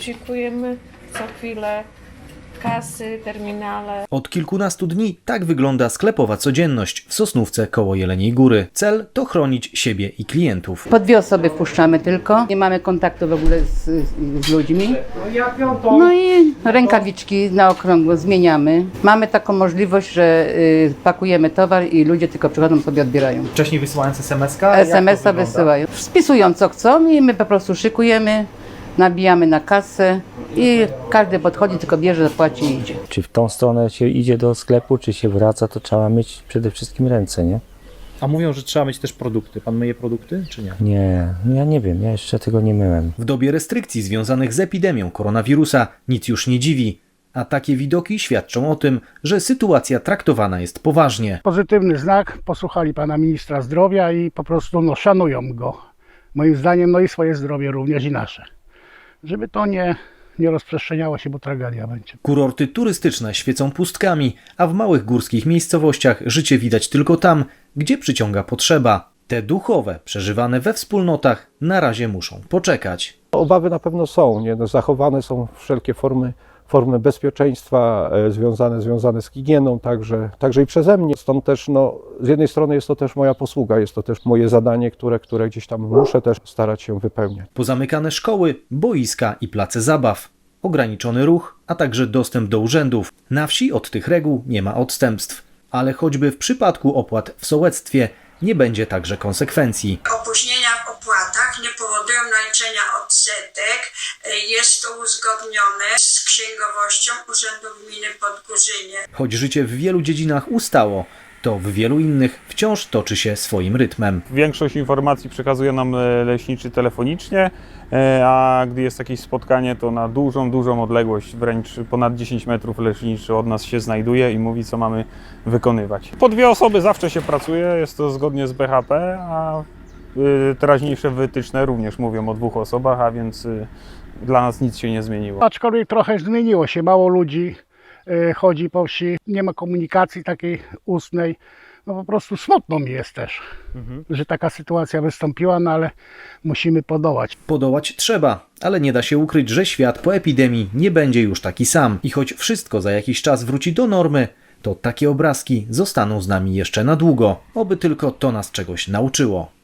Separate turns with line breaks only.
Szykujemy co chwilę kasy, terminale.
Od kilkunastu dni tak wygląda sklepowa codzienność w Sosnówce koło Jeleniej Góry. Cel to chronić siebie i klientów.
Po dwie osoby wpuszczamy tylko. Nie mamy kontaktu w ogóle z, z ludźmi. No i rękawiczki na okrągło zmieniamy. Mamy taką możliwość, że y, pakujemy towar i ludzie tylko przychodzą sobie odbierają.
Wcześniej wysyłając SMS-ka?
SMS-a wysyłają. Spisują co chcą i my po prostu szykujemy, nabijamy na kasę i każdy podchodzi, tylko bierze, zapłaci i idzie.
Czy w tą stronę się idzie do sklepu, czy się wraca, to trzeba mieć przede wszystkim ręce, nie?
A mówią, że trzeba mieć też produkty. Pan myje produkty, czy nie?
Nie, ja nie wiem, ja jeszcze tego nie myłem.
W dobie restrykcji związanych z epidemią koronawirusa nic już nie dziwi. A takie widoki świadczą o tym, że sytuacja traktowana jest poważnie.
pozytywny znak. Posłuchali pana ministra zdrowia i po prostu no, szanują go. Moim zdaniem, no i swoje zdrowie również i nasze. Żeby to nie, nie rozprzestrzeniało się, bo tragedia będzie.
Kurorty turystyczne świecą pustkami, a w małych górskich miejscowościach życie widać tylko tam, gdzie przyciąga potrzeba. Te duchowe, przeżywane we wspólnotach, na razie muszą poczekać.
Obawy na pewno są, nie? No, zachowane są wszelkie formy, formy bezpieczeństwa e, związane, związane z higieną, także, także i przeze mnie. Stąd też, no, z jednej strony jest to też moja posługa, jest to też moje zadanie, które, które gdzieś tam muszę też starać się wypełniać.
Pozamykane szkoły, boiska i place zabaw. Ograniczony ruch, a także dostęp do urzędów. Na wsi od tych reguł nie ma odstępstw. Ale choćby w przypadku opłat w sołectwie nie będzie także konsekwencji.
Opóźnienia w opłatach nie powodują naliczenia odsetek. Jest to uzgodnione z księgowością Urzędu Gminy Podgórzynie.
Choć życie w wielu dziedzinach ustało, to w wielu innych wciąż toczy się swoim rytmem.
Większość informacji przekazuje nam e, leśniczy telefonicznie, e, a gdy jest jakieś spotkanie, to na dużą, dużą odległość, wręcz ponad 10 metrów leśniczy od nas się znajduje i mówi, co mamy wykonywać. Po dwie osoby zawsze się pracuje, jest to zgodnie z BHP, a teraźniejsze wytyczne również mówią o dwóch osobach, a więc y, dla nas nic się nie zmieniło.
Aczkolwiek trochę zmieniło się, mało ludzi e, chodzi po wsi, nie ma komunikacji takiej ustnej. No po prostu smutno mi jest też, że taka sytuacja wystąpiła, no ale musimy podołać.
Podołać trzeba, ale nie da się ukryć, że świat po epidemii nie będzie już taki sam. I choć wszystko za jakiś czas wróci do normy, to takie obrazki zostaną z nami jeszcze na długo. Oby tylko to nas czegoś nauczyło.